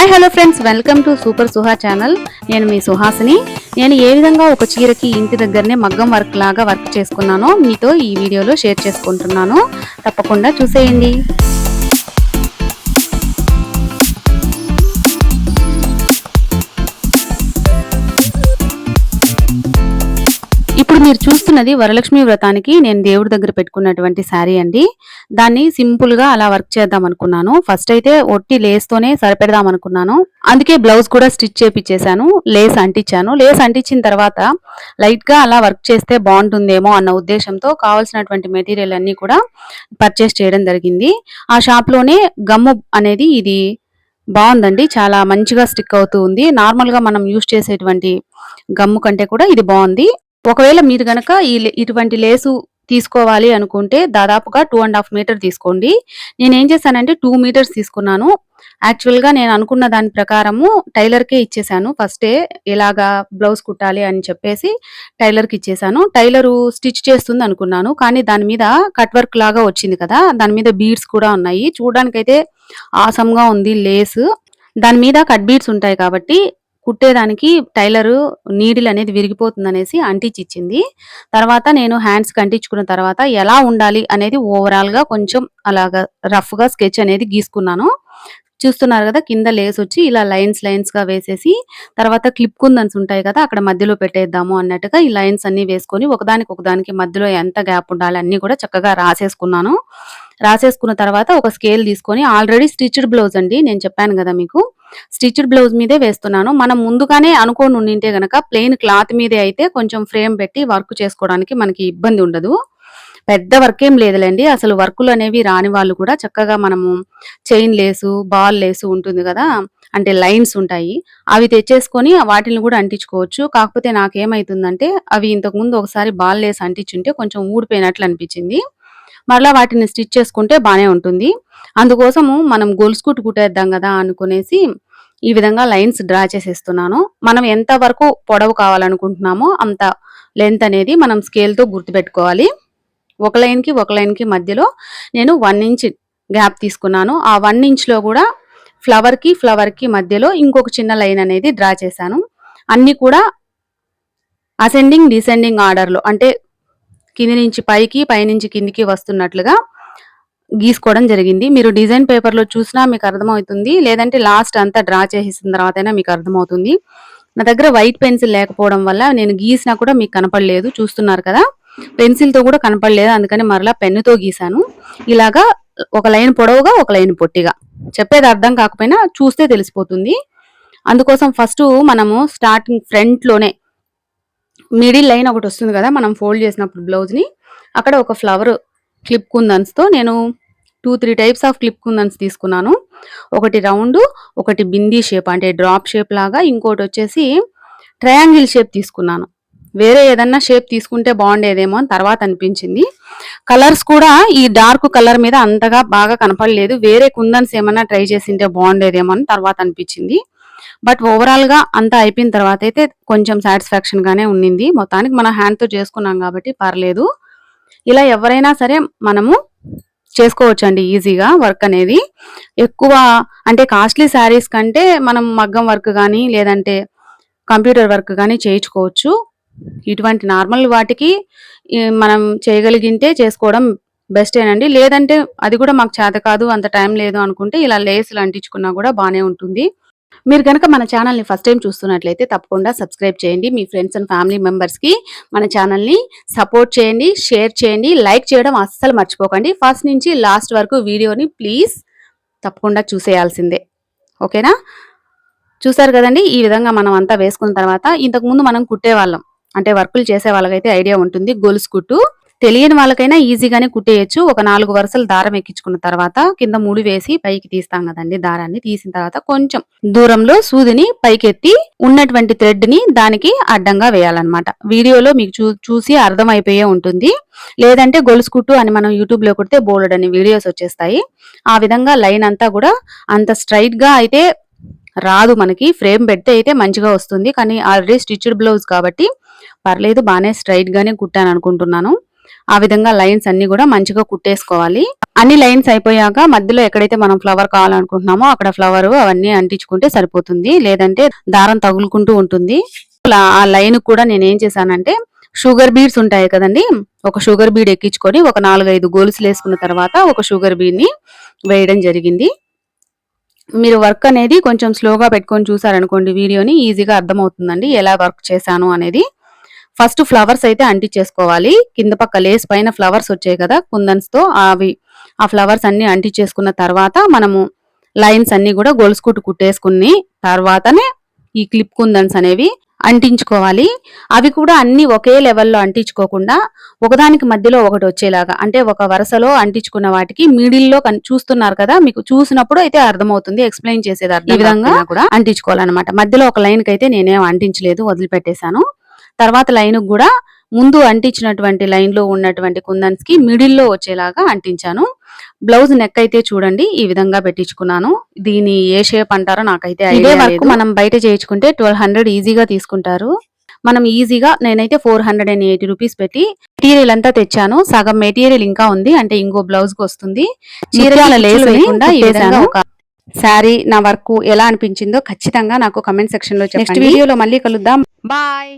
Hi hello friends. Welcome to super Suha channel. నేను మీ సుహాసిని. నేను ఏ విధంగా ఒక చీరకి ఇంటి దగ్గరనే మగ్గం వర్క్ లాగా వర్క్ చేసుకున్నానో మీతో ఈ వీడియోలో షేర్ చేసుకుంటున్నాను. తప్పకుండా చూసేయండి. మీరు చూస్తున్నది వరలక్ష్మి వ్రతానికి నేను దేవుడి దగ్గర పెట్టుకున్నటువంటి శారీ అండి. దాన్ని సింపుల్గా అలా వర్క్ చేద్దాం అనుకున్నాను. ఫస్ట్ అయితే ఒట్టి లేస్ తోనే సరిపెడదాం అనుకున్నాను. అందుకే బ్లౌజ్ కూడా స్టిచ్ చేపించేశాను లేస్ అంటించాను. లేస్ అంటించిన తర్వాత లైట్గా అలా వర్క్ చేస్తే బాగుంటుందేమో అన్న ఉద్దేశంతో కావాల్సినటువంటి మెటీరియల్ అన్ని కూడా పర్చేస్ చేయడం జరిగింది. ఆ షాప్లోనే గమ్ము అనేది ఇది బాగుందండి. చాలా మంచిగా స్టిక్ అవుతూ ఉంది. నార్మల్గా మనం యూస్ చేసేటువంటి గమ్ము కంటే కూడా ఇది బాగుంది. ఒకవేళ మీరు గనక ఈ ఇటువంటి లేసు తీసుకోవాలి అనుకుంటే దాదాపుగా టూ అండ్ హాఫ్ మీటర్ తీసుకోండి. నేను ఏం చేశానంటే టూ మీటర్స్ తీసుకున్నాను. యాక్చువల్గా నేను అనుకున్న దాని ప్రకారము టైలర్ కే ఇచ్చేసాను ఫస్టే ఎలాగా బ్లౌజ్ కుట్టాలి అని చెప్పేసి టైలర్కి ఇచ్చేసాను. టైలర్ స్టిచ్ చేస్తుంది అనుకున్నాను. కానీ దాని మీద కట్ వర్క్ లాగా వచ్చింది కదా దాని మీద బీడ్స్ కూడా ఉన్నాయి. చూడడానికైతే ఆసంగా ఉంది లేస్. దాని మీద కట్ బీడ్స్ ఉంటాయి కాబట్టి కుట్టేదానికి టైలర్ నీడిల్ అనేది విరిగిపోతుంది అనేసి అంటించి తర్వాత నేను హ్యాండ్స్కి అంటించుకున్న తర్వాత ఎలా ఉండాలి అనేది ఓవరాల్గా కొంచెం అలాగా రఫ్గా స్కెచ్ అనేది గీసుకున్నాను. చూస్తున్నారు కదా కింద లేస్ వచ్చి ఇలా లైన్స్ లైన్స్గా వేసేసి తర్వాత క్లిప్ కుందన్స్ ఉంటాయి కదా అక్కడ మధ్యలో పెట్టేద్దాము అన్నట్టుగా ఈ లైన్స్ అన్ని వేసుకొని ఒకదానికి ఒకదానికి మధ్యలో ఎంత గ్యాప్ ఉండాలి అన్ని కూడా చక్కగా రాసేసుకున్నాను. రాసేసుకున్న తర్వాత ఒక స్కేల్ తీసుకొని ఆల్రెడీ స్టిచ్డ్ బ్లౌజ్ అండి నేను చెప్పాను కదా మీకు. స్టిచ్డ్ బ్లౌజ్ మీదే వేస్తున్నాను. మనం ముందుగానే అనుకోని ఉండింటే గనక ప్లెయిన్ క్లాత్ మీదే అయితే కొంచెం ఫ్రేమ్ పెట్టి వర్క్ చేసుకోవడానికి మనకి ఇబ్బంది ఉండదు. పెద్ద వర్క్ ఏం లేదులేండి. అసలు వర్కులు అనేవి రాని వాళ్ళు కూడా చక్కగా మనము చైన్ లేసు బాల్ లేసు ఉంటుంది కదా అంటే లైన్స్ ఉంటాయి. అవి తెచ్చేసుకొని వాటిని కూడా అంటించుకోవచ్చు. కాకపోతే నాకేమైతుందంటే అవి ఇంతకు ముందు ఒకసారి బాల్ లేసి అంటించుంటే కొంచెం ఊడిపోయినట్లు అనిపించింది. మరలా వాటిని స్టిచ్ చేసుకుంటే బాగానే ఉంటుంది. అందుకోసము మనం గొలుసు కుట్టు కుట్టేద్దాం కదా అనుకునేసి ఈ విధంగా లైన్స్ డ్రా చేసేస్తున్నాను. మనం ఎంత వరకు పొడవు కావాలనుకుంటున్నామో అంత లెంత్ అనేది మనం స్కేల్తో గుర్తుపెట్టుకోవాలి. ఒక లైన్కి ఒక లైన్కి మధ్యలో నేను వన్ ఇంచ్ గ్యాప్ తీసుకున్నాను. ఆ వన్ ఇంచ్లో కూడా ఫ్లవర్కి ఫ్లవర్కి మధ్యలో ఇంకొక చిన్న లైన్ అనేది డ్రా చేశాను. అన్నీ కూడా అసెండింగ్ డిసెండింగ్ ఆర్డర్లో అంటే కింది నుంచి పైకి పైనుంచి కిందికి వస్తున్నట్లుగా గీసుకోవడం జరిగింది. మీరు డిజైన్ పేపర్లో చూసినా మీకు అర్థమవుతుంది. లేదంటే లాస్ట్ అంతా డ్రా చేసేసిన తర్వాతైనా మీకు అర్థమవుతుంది. నా దగ్గర వైట్ పెన్సిల్ లేకపోవడం వల్ల నేను గీసినా కూడా మీకు కనపడలేదు. చూస్తున్నారు కదా? పెన్సిల్తో కూడా కనపడలేదు. అందుకని మరలా పెన్నుతో గీశాను. ఇలాగా ఒక లైన్ పొడవుగా ఒక లైన్ పొట్టిగా. చెప్పేది అర్థం కాకపోయినా చూస్తే తెలిసిపోతుంది. అందుకోసం ఫస్ట్ మనము స్టార్టింగ్ ఫ్రంట్లోనే మిడిల్ లైన్ ఒకటి వస్తుంది కదా మనం ఫోల్డ్ చేసినప్పుడు బ్లౌజ్ని. అక్కడ ఒక ఫ్లవర్ క్లిప్ కుందన్స్తో నేను two three types of clip kundans తీసుకున్నాను. ఒకటి రౌండ్ ఒకటి బిందీ షేప్ అంటే డ్రాప్ షేప్ లాగా. ఇంకోటి వచ్చేసి ట్రయాంగిల్ షేప్ తీసుకున్నాను. వేరే ఏదన్నా షేప్ తీసుకుంటే బాగుండేదేమో అని తర్వాత అనిపించింది. కలర్స్ కూడా ఈ డార్క్ కలర్ మీద అంతగా బాగా కనపడలేదు. వేరే కుందన్స్ ఏమన్నా ట్రై చేసింటే బాగుండేదేమో అని తర్వాత అనిపించింది. బట్ ఓవరాల్గా అంతా అయిపోయిన తర్వాత అయితే కొంచెం సాటిస్ఫాక్షన్గానే ఉండింది మొత్తానికి మన హ్యాండ్తో చేసుకున్నాం కాబట్టి పర్లేదు. ఇలా ఎవరైనా సరే మనము చేసుకోవచ్చండి ఈజీగా వర్క్ అనేది. ఎక్కువ అంటే కాస్ట్లీ శారీస్ కంటే మనం మగ్గం వర్క్ కానీ లేదంటే కంప్యూటర్ వర్క్ కానీ చేయించుకోవచ్చు. ఇటువంటి నార్మల్ వాటికి మనం చేయగలిగింటే చేసుకోవడం బెస్టేనండి లేదంటే అది కూడా మాకు చేత కాదు అంత టైం లేదు అనుకుంటే ఇలా లేసులు అంటించుకున్నా కూడా బాగానే ఉంటుంది. మీరు కనుక మన ఛానల్ని ఫస్ట్ టైం చూస్తున్నట్లయితే తప్పకుండా సబ్స్క్రైబ్ చేయండి. మీ ఫ్రెండ్స్ అండ్ ఫ్యామిలీ మెంబర్స్కి మన ఛానల్ని సపోర్ట్ చేయండి షేర్ చేయండి లైక్ చేయడం అస్సలు మర్చిపోకండి. ఫస్ట్ నుంచి లాస్ట్ వరకు వీడియోని ప్లీజ్ తప్పకుండా చూసేయాల్సిందే. ఓకేనా చూసారు కదండి? ఈ విధంగా మనం అంతా వేసుకున్న తర్వాత ఇంతకుముందు మనం కుట్టేవాళ్ళం. అంటే వర్కులు చేసే వాళ్ళకైతే ఐడియా ఉంటుంది. గొలుసు కుట్టు. తెలియని వాళ్ళకైనా ఈజీగానే కుట్టేయచ్చు. ఒక నాలుగు వరుసలు దారం ఎక్కించుకున్న తర్వాత కింద ముడి వేసి పైకి తీస్తాం కదండి దారాన్ని. తీసిన తర్వాత కొంచెం దూరంలో సూదిని పైకెత్తి ఉన్నటువంటి థ్రెడ్ని దానికి అడ్డంగా వేయాలన్నమాట. వీడియోలో మీకు చూ చూసి అర్థమైపోయే ఉంటుంది. లేదంటే గొలుసు కుట్టు అని మనం యూట్యూబ్లో కొడితే బోల్డ్ అని వీడియోస్ వచ్చేస్తాయి. ఆ విధంగా లైన్ అంతా కూడా అంత స్ట్రైట్గా అయితే రాదు మనకి. ఫ్రేమ్ పెడితే అయితే మంచిగా వస్తుంది. కానీ ఆల్రెడీ స్టిచ్డ్ బ్లౌజ్ కాబట్టి పర్లేదు బాగానే స్ట్రైట్గానే కుట్టాను అనుకుంటున్నాను. ఆ విధంగా లైన్స్ అన్ని కూడా మంచిగా కుట్టేసుకోవాలి. అన్ని లైన్స్ అయిపోయాక మధ్యలో ఎక్కడైతే మనం ఫ్లవర్ కావాలనుకుంటున్నామో అక్కడ ఫ్లవర్ అవన్నీ అంటించుకుంటే సరిపోతుంది. లేదంటే దారం తగులుకుంటూ ఉంటుంది. అలా ఆ లైన్ కూడా నేను ఏం చేశానంటే షుగర్ బీడ్స్ ఉంటాయి కదండి ఒక షుగర్ బీడ్ ఎక్కించుకొని ఒక నాలుగైదు గోల్సులు వేసుకున్న తర్వాత ఒక షుగర్ బీడ్ని వేయడం జరిగింది. మీరు వర్క్ అనేది కొంచెం స్లోగా పెట్టుకొని చూసారనుకోండి వీడియోని ఈజీగా అర్థమవుతుందండి ఎలా వర్క్ చేశాను అనేది. ఫస్ట్ ఫ్లవర్స్ అయితే అంటించేసుకోవాలి కింద పక్క లేస్ పైన ఫ్లవర్స్ వచ్చాయి కదా కుందన్స్తో అవి ఆ ఫ్లవర్స్ అన్ని అంటించేసుకున్న తర్వాత మనము లైన్స్ అన్ని కూడా గొలుసుకుట్టు కుట్టేసుకుని తర్వాతనే ఈ క్లిప్ కుందన్స్ అనేవి అంటించుకోవాలి. అవి కూడా అన్ని ఒకే లెవెల్లో అంటించుకోకుండా ఒకదానికి మధ్యలో ఒకటి వచ్చేలాగా అంటే ఒక వరుసలో అంటించుకున్న వాటికి మిడిల్లో కన్- చూస్తున్నారు కదా మీకు చూసినప్పుడు అయితే అర్థమవుతుంది ఎక్స్ప్లెయిన్ చేసేది అర్థం ఈ విధంగా కూడా అంటించుకోవాలన్నమాట. మధ్యలో ఒక లైన్కి అయితే నేనేం అంటించలేదు వదిలిపెట్టేశాను. తర్వాత లైన్ కూడా ముందు అంటించినటువంటి లైన్లో ఉన్నటువంటి కుందన్స్కి మిడిల్లో వచ్చేలాగా అంటించాను. బ్లౌజ్ నెక్ అయితే చూడండి ఈ విధంగా పెట్టించుకున్నాను. దీని ఏ షేప్ అంటారో నాకైతే ఇదే వరకు మనం బయట చేయించుకుంటే ట్వెల్వ్ హండ్రెడ్ ఈజీగా తీసుకుంటారు. మనం ఈజీగా నేనైతే four hundred and eighty rupees పెట్టి మెటీరియల్ అంతా తెచ్చాను. సగం మెటీరియల్ ఇంకా ఉంది అంటే ఇంకో బ్లౌజ్కి వస్తుంది. చీరల లేస్ లేకుండా శారీ నా వర్క్ ఎలా అనిపించిందో ఖచ్చితంగా నాకు కమెంట్ సెక్షన్లో చెప్పండి. నెక్స్ట్ వీడియోలో మళ్ళీ కలుద్దాం. బాయ్